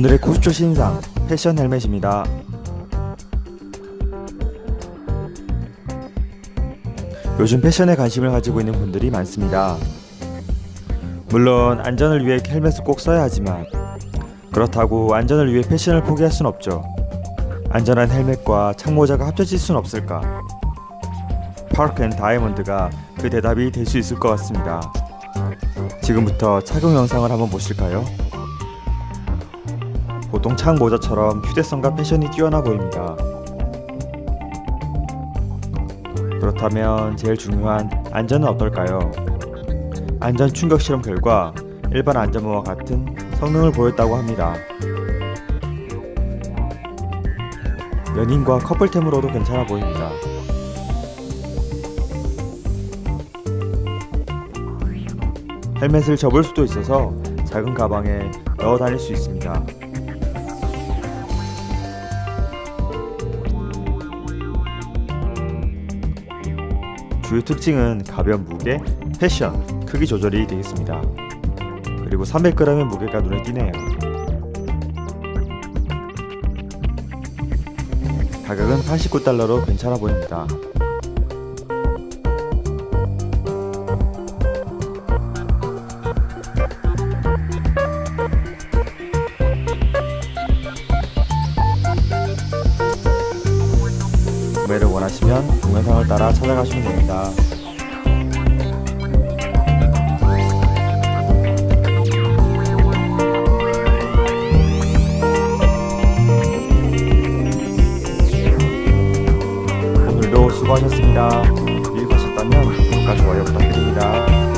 오늘의 90초 신상 패션 헬멧입니다. 요즘 패션에 관심을 가지고 있는 분들이 많습니다. 물론 안전을 위해 헬멧을 꼭 써야 하지만 그렇다고 안전을 위해 패션을 포기할 순 없죠. 안전한 헬멧과 창모자가 합쳐질 순 없을까? 파크 앤 다이아몬드가 그 대답이 될 수 있을 것 같습니다. 지금부터 착용 영상을 한번 보실까요? 보통 창 모자처럼 휴대성과 패션이 뛰어나 보입니다. 그렇다면 제일 중요한 안전은 어떨까요? 안전 충격 실험 결과 일반 안전모와 같은 성능을 보였다고 합니다. 연인과 커플템으로도 괜찮아 보입니다. 헬멧을 접을 수도 있어서 작은 가방에 넣어 다닐 수 있습니다. 주요 특징은 가벼운 무게, 패션, 크기 조절이 되겠습니다. 그리고 300g의 무게가 눈에 띄네요. 가격은 89달러로 괜찮아 보입니다. 구매를 원하시면 동영상을 따라 찾아가시면 됩니다. 오늘도 수고하셨습니다. 유익하셨다면 구독과 좋아요 부탁드립니다.